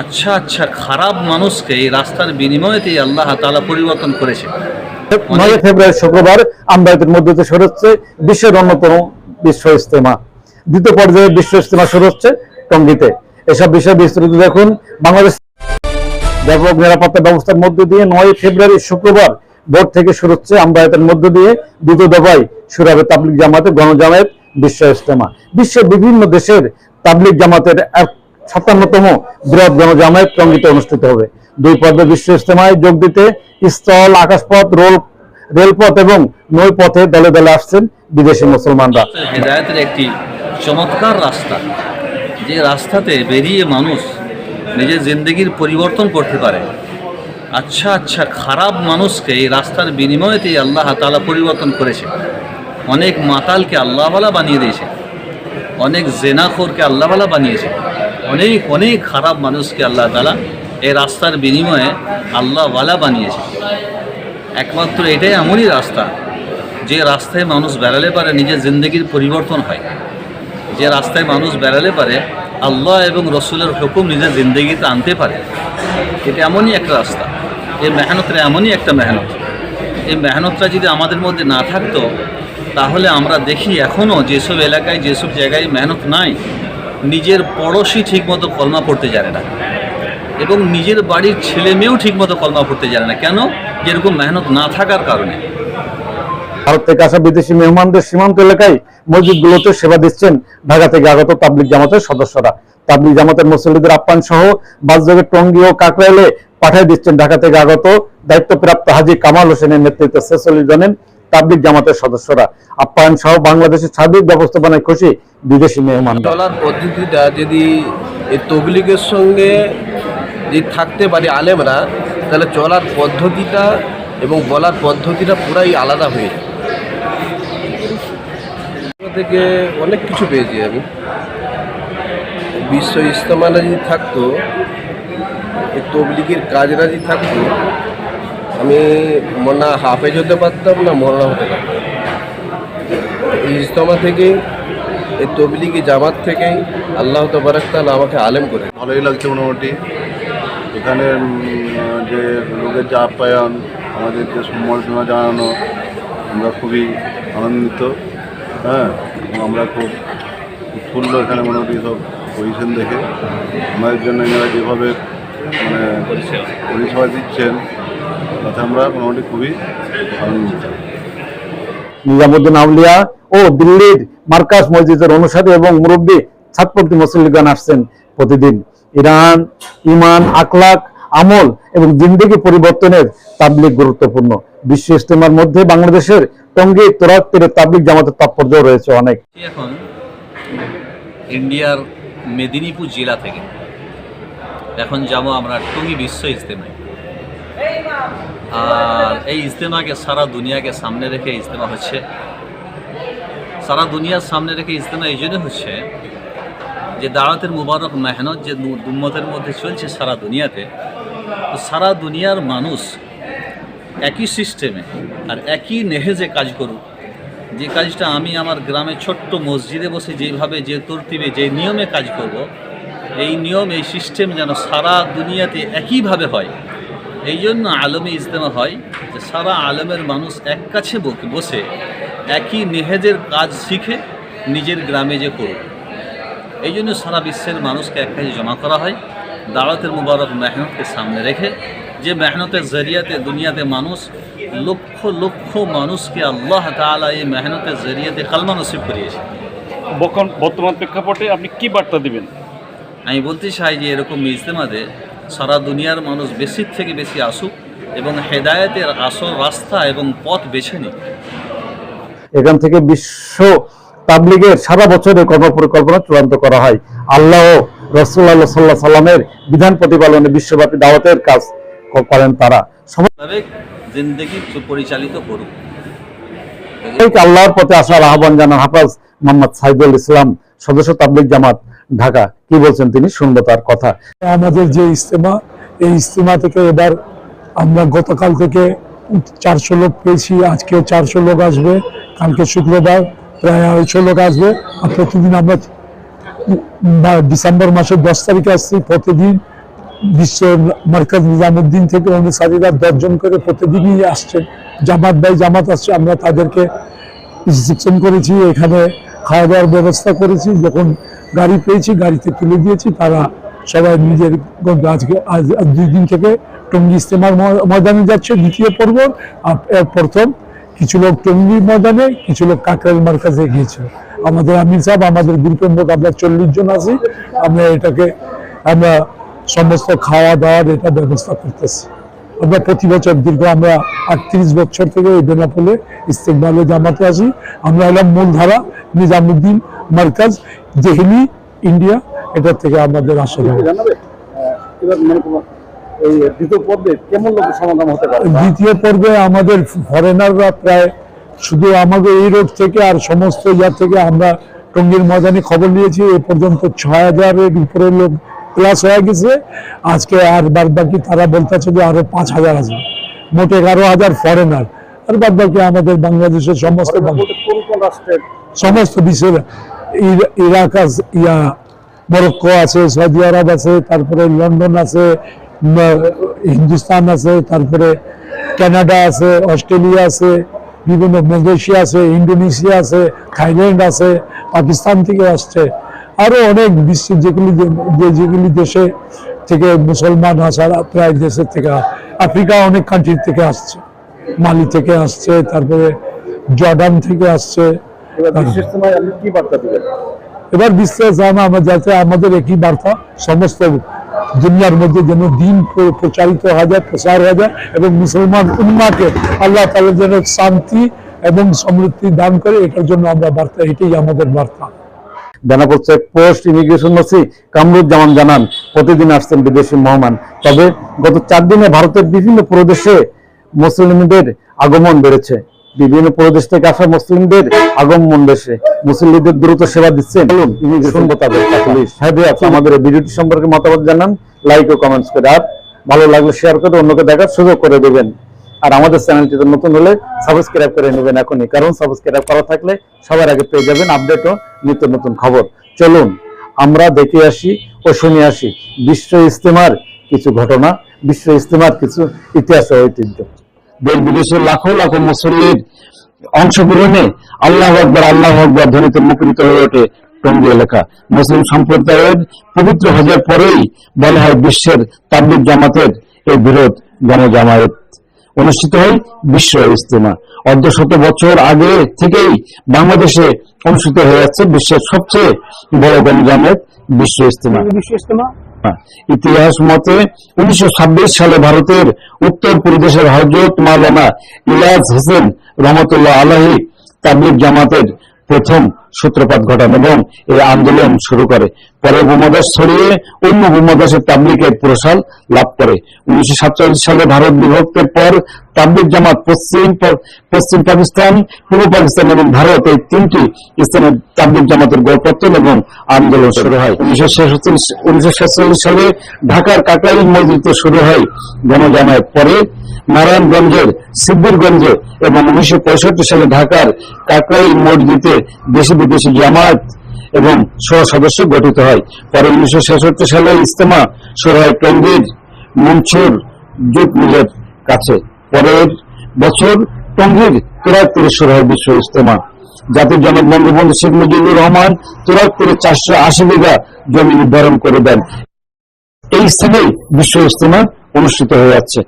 আচ্ছা আচ্ছা খারাপ মানুষকে এই রাস্তার বিনিময়েতেই আল্লাহ তাআলা পরিবর্তন করেছে। নয় ফেব্রুয়ারি, শুক্রবার আমদানিতের মধ্যে দিয়ে শুরু হচ্ছে বিশ্বের অন্যতম বিশ্ব ইস্তেমা দ্বিতীয় পর্যায়ে বিশ্ব ইস্তেমা শুরু হচ্ছে টঙ্গিতে। এসব বিষয়ে বিস্তারিত দেখুন বাংলাদেশ ব্যাপক নিরাপত্তা ব্যবস্থার মধ্যে দিয়ে নয় ফেব্রুয়ারি, শুক্রবার ভোর থেকে শুরু হচ্ছে আমদানিতের মধ্য দিয়ে দ্বিতীয় দফায় শুরু হবে তাবলিক জামাতের গণজামায়াত বিশ্ব ইস্তেমা বিশ্বের বিভিন্ন দেশের তাবলিক জামাতের সাতান্নতম বৃহৎ গণজামায়াত টঙ্গিতে অনুষ্ঠিত হবে। দুই পর্বে বিশ্ব ইস্তেমায় যোগ দিতে স্থল, আকাশপথ, রোল, রেলপথ এবং নৌপথে দলে দলে আসছেন বিদেশি মুসলমানরা। হেদায়তের একটি চমৎকার রাস্তা, যে রাস্তাতে বেরিয়ে মানুষ নিজের জিন্দগির পরিবর্তন করতে পারে। আচ্ছা আচ্ছা খারাপ মানুষকে এই রাস্তার বিনিময়েতেই আল্লাহ তালা পরিবর্তন করেছে। অনেক মাতালকে আল্লাহওয়ালা বানিয়ে দিয়েছে। অনেক জেনাখোরকে আল্লাহওয়ালা বানিয়েছে। অনেক অনেক খারাপ মানুষকে আল্লাহ তাআলা এই রাস্তার বিনিময়ে আল্লাহওয়ালা বানিয়েছে। একমাত্র এটাই এমনই রাস্তা, যে রাস্তায় মানুষ বেড়ালে পারে, নিজের জিন্দগির পরিবর্তন হয়। যে রাস্তায় মানুষ বেড়ালে পারে, আল্লাহ এবং রসুলের হুকুম নিজের জিন্দগিতে আনতে পারে। এটা এমনই একটা রাস্তা। এই মেহনতটা এমনই একটা মেহনত। এই মেহনতটা যদি আমাদের মধ্যে না থাকতো, তাহলে আমরা দেখি এখনও যেসব এলাকায়, যেসব জায়গায় মেহনত নাই নিজের পড়োশি ঠিকমতো কলমা পড়তে জানে না। এবং নিজের বাড়ির ছেলে মেয়েও ঠিকমতো কলমা পড়তে জানে না। কেন? যেরকম মেহনত না থাকার কারণে। ভারত থেকে আসা বিদেশি মেহমানদের সীমান্ত এলাকায় মসজিদগুলোতে সেবা দিচ্ছেন ঢাকা থেকে আগত তাবলিক জামাতের সদস্যরা। তাবলিক জামাতের মুসল্লিদের আপ্যায়ন সহ বাসযোগে টঙ্গী ও কাকরাইলে পাঠিয়ে দিচ্ছেন ঢাকা থেকে আগত দায়িত্বপ্রাপ্ত হাজি কামাল হোসেনের নেতৃত্বে ছেচল্লিশ জনের তাবলিক জামাতের সদস্যরা। আপ্যায়ন সহ বাংলাদেশের সার্বিক ব্যবস্থাপনায় খুশি বিদেশি মেহমান চলার পদ্ধতিটা যদি এই তবলিগের সঙ্গে যদি থাকতে পারি আলেমরা, তাহলে চলার পদ্ধতিটা এবং বলার পদ্ধতিটা পুরাই আলাদা হয়ে যায়। থেকে অনেক কিছু পেয়েছি আমি। বিশ্ব ইস্তেমাটা যদি থাকতো তবলিগের কাজরা যদি থাকতো আমি মনে হাফেজ হতে পারতাম না মরনা হতে পারতাম। এই থেকে এই তবলিগি জামাত থেকেই আল্লাহ তবরাকাল আমাকে আলেম করে। ভালোই লাগছে মোটামুটি। এখানে যে লোকের যে আপ্যায়ন আমাদের যে সম্বর্ধনা জানানো, আমরা খুবই আনন্দিত। হ্যাঁ আমরা খুব উৎফুল্ল এখানে মোটামুটি সব পজিশন দেখে। আমাদের জন্য এনারা যেভাবে মানে পরিষেবা দিচ্ছেন তাতে আমরা মোটামুটি খুবই আনন্দিত নিজামুদ্দিন আউলিয়া ও দিল্লির মার্কাজ মসজিদের অনুসারী এবং মুরব্বী ছাত্রপন্থী মুসল্লিগান আসছেন প্রতিদিন। ইরান ইমান আখলাক আমল এবং জিন্দগি পরিবর্তনের তাবলিক গুরুত্বপূর্ণ। বিশ্ব ইস্তেমার মধ্যে বাংলাদেশের টঙ্গী তোরাক তীরে তাবলিক জামাতের তাৎপর্য রয়েছে অনেক। এখন? ইন্ডিয়ার মেদিনীপুর জেলা থেকে। এখন যাব আমরা টঙ্গী বিশ্ব ইজতেমায়। আর এই ইজতেমাকে সারা দুনিয়াকে সামনে রেখে ইজতেমা হচ্ছে। সারা দুনিয়ার সামনে রেখে ইজতেমা এই জন্য হচ্ছে যে দাওয়াতের মুবারক মেহনত যে উম্মতের মধ্যে চলছে সারা দুনিয়াতে, তো সারা দুনিয়ার মানুষ একই সিস্টেমে আর একই নেহেজে কাজ করুক। যে কাজটা আমি আমার গ্রামে ছোট্ট মসজিদে বসে যেভাবে, যে তরতিবে, যে নিয়মে কাজ করব, এই নিয়ম, এই সিস্টেম যেন সারা দুনিয়াতে একইভাবে হয়। এই জন্য আলমে ইজতেমা হয় যে সারা আলমের মানুষ এক কাছে বসে একই নেহেজের কাজ শিখে নিজের গ্রামে যে করুক এই জন্য সারা বিশ্বের মানুষকে এক কাছে জমা করা হয় দাওয়াতের মুবারক মেহনতকে সামনে রেখে যে মেহনতের জরিয়াতে দুনিয়াতে মানুষ লক্ষ লক্ষ মানুষকে আল্লাহ তাআলা এই মেহনতের জরিয়াতে কালমা নসিব করিয়েছে। বর্তমান প্রেক্ষাপটে আপনি কি বার্তা দিবেন? আমি বলতে চাই যে এরকম ইজতেমাতে সারা দুনিয়ার মানুষ বেশি থেকে বেশি আসুক এবং হেদায়েতের আসল রাস্তা এবং পথ বেছে নিক। এখান থেকে বিশ্ব তাবলিগের সারা বছরের কর্মপরিকল্পনা চূড়ান্ত করা হয়। আল্লাহ রসুল্লাহ সাল্লাহ সাল্লামের বিধান প্রতিপালনে বিশ্বব্যাপী দাওয়াতের কাজ করেন তারা। তবে জিন্দগি পরিচালিত করুক। আল্লাহর পথে আসার আহ্বান জানান হাফাজ মোহাম্মদ সাইদুল ইসলাম সদস্য তাবলিগ জামাত। ঢাকা। কি বলছেন তিনি? শুনব তার কথা। আমাদের যে ইস্তেমা এই ইস্তেমা থেকে এবার আমরা গতকাল থেকে চারশো লোক পেয়েছি, আজকেও চারশো লোক আসবে, কালকে শুক্রবার প্রায় আড়াইশো লোক আসবে। আর প্রতিদিন আমরা ডিসেম্বর মাসের দশ তারিখে আসছি, প্রতিদিন বিশ্ব মার্কাজ নিজামুদ্দিন থেকে অনুসারীরা দশজন করে প্রতিদিনই আসছে। জামাত ভাই জামাত আসছে, আমরা তাদেরকে রিসিপশন করেছি, এখানে খাওয়া দাওয়ার ব্যবস্থা করেছি। যখন গাড়ি পেয়েছি, গাড়িতে তুলে দিয়েছি। তারা সবাই নিজের আজকে, আজ দুই দিন থেকে টঙ্গী ইস্তেমার ময়দানে যাচ্ছে দ্বিতীয় পর্ব। আর প্রথম। কিছু লোক টঙ্গী ময়দানে, কিছু লোক কাকরাইল মার্কাজে গিয়েছিল আমাদের আমির সাহেব, আমাদের গ্রুপের লোক আমরা চল্লিশ জন আছি। আমরা এটাকে, আমরা সমস্ত খাওয়া দাওয়ার এটা ব্যবস্থা করতেছি। আমরা প্রতি বছর দীর্ঘ আমরা আটত্রিশ বছর থেকে এই বেনাপোলে ইস্তেকবালে জামাতে আসি। আমরা হলাম মূলধারা নিজামুদ্দিন মার্কাজ দেহলি ইন্ডিয়া। এটার থেকে আমাদের আসা দ্বিতীয় পর্বে আমাদের ফরেনাররা প্রায় শুধু আমাদের এই রোড থেকে আর সমস্ত ইয়ার থেকে আমরা টঙ্গীর ময়দানে খবর নিয়েছি। এ পর্যন্ত ছয় হাজারের উপরে লোক প্লাস হয়ে গেছে। আজকে আর বাদ বাকি তারা বলতেছে যে আরও পাঁচ হাজার আছে। মোট এগারো হাজার ফরেনার আর বাদ বাকি আমাদের বাংলাদেশের সমস্ত সমস্ত বিশ্বের ইরা- ইরাক আছে ইয়া মরক্কো আছে সৌদি আরব আছে তারপরে লন্ডন আছে হিন্দুস্তান আছে তারপরে কানাডা আছে অস্ট্রেলিয়া আছে বিভিন্ন মালয়েশিয়া আছে ইন্ডোনেশিয়া আছে থাইল্যান্ড আছে পাকিস্তান থেকে আসছে। আরও অনেক বিশ্বের যেগুলি যেগুলি দেশে থেকে মুসলমান আসার প্রায় দেশের থেকে আফ্রিকা অনেক কান্ট্রি থেকে আসছে। মালি থেকে আসছে তারপরে জর্ডান থেকে আসছে। এবার বিশ্ব বিশ্বাস জানা আমরা যাতে আমাদের একই বার্তা সমস্ত দুনিয়ার মধ্যে যেন দিন প্রচারিত হয়ে যায় প্রসার হয়ে যায় এবং মুসলমান উম্মাকে আল্লাহ তালা যেন শান্তি এবং সমৃদ্ধি দান করে এটার জন্য আমরা বার্তা এটাই আমাদের বার্তা। বেনাপোল চেকপোস্ট ইমিগ্রেশন নসি কামরুজ্জামান জানান প্রতিদিন আসছেন বিদেশি মেহমান। তবে গত চার দিনে ভারতের বিভিন্ন প্রদেশে মুসলিমদের আগমন বেড়েছে। বিভিন্ন প্রদেশ থেকে আসা মুসলিমদের আগমন দেশে মুসলিমদের দ্রুত সেবা দিচ্ছেন ইমিগ্রেশন হ্যাঁ আপনি আমাদের ভিডিওটি সম্পর্কে মতামত জানান লাইক ও কমেন্টস করে। আর ভালো লাগলে শেয়ার করে অন্যকে দেখার সুযোগ করে দেবেন। আর আমাদের চ্যানেলটিতে নতুন হলে সাবস্ক্রাইব করে নেবেন এখনই। কারণ সাবস্ক্রাইব করা থাকলে সবার আগে পেয়ে যাবেন আপডেট ও নিত্য নতুন খবর। চলুন, আমরা দেখে আসি ও শুনে আসি বিশ্ব ইস্তেমার কিছু ঘটনা, বিশ্ব ইস্তেমার কিছু ইতিহাস ঐতিহ্য। দেশ বিদেশের লাখো লাখো মুসল্লির অংশগ্রহণে আল্লাহ আকবর আল্লাহ আকবর ধ্বনিতে মুখরিত হয়ে ওঠে টঙ্গী এলাকা। মুসলিম সম্প্রদায়ের পবিত্র হজের পরেই বলা হয় বিশ্বের তাবলিক জামাতের এই বৃহৎ গণজামায়াত। অনুষ্ঠিত হয় বিশ্ব ইস্তেমা অর্ধ শত বছর আগে থেকেই বাংলাদেশে অনুষ্ঠিত হয়ে যাচ্ছে বিশ্বের সবচেয়ে বড় গণজামায়াত বিশ্ব ইস্তেমা হ্যাঁ, ইতিহাস মতে উনিশশো ছাব্বিশ সালে ভারতের উত্তর প্রদেশের হজরত মাওলানা ইলাজ হোসেন রহমতুল্লাহ আলাহি তাবলিগ জামাতের প্রথম সূত্রপাত ঘটান এবং এই আন্দোলন শুরু করে। পরে উপমহাদেশ ছড়িয়ে অন্য উপমহাদেশের তাবলিগের প্রসার লাভ করে। উনিশশো সাতচল্লিশ সালে ভারত বিভক্তের পর তাবলিগ জামাত পশ্চিম পশ্চিম পাকিস্তান, পূর্ব পাকিস্তান এবং ভারত এই তিনটি স্থানে তাবলিগ জামাতের গোড়পত্তন এবং আন্দোলন শুরু হয়। উনিশশো সালে ঢাকার কাকরাইল মসজিদে শুরু হয় গণজামায়াত পরে। নারায়ণগঞ্জের সিদ্দিরগঞ্জে এবং উনিশশো পঁয়ষট্টি সালে ঢাকার কাকরাইল মসজিদে দেশি বিদেশি জামায়াত এবং সহ সদস্য গঠিত হয়। পরে উনিশশো ছেষট্টি সালে ইস্তেমা শুরু হয় টঙ্গীর মনসুর জুট মিলের কাছে। পরের বছর টঙ্গীর তুরাগপুরে শুরু হয় বিশ্ব ইস্তেমা জাতির জনক বঙ্গবন্ধু শেখ মুজিবুর রহমান তুরাগপুরে চারশো আশি বিঘা জমি নির্ধারণ করে দেন। এই স্থানেই বিশ্ব ইস্তেমা অনুষ্ঠিত হয়ে যাচ্ছে।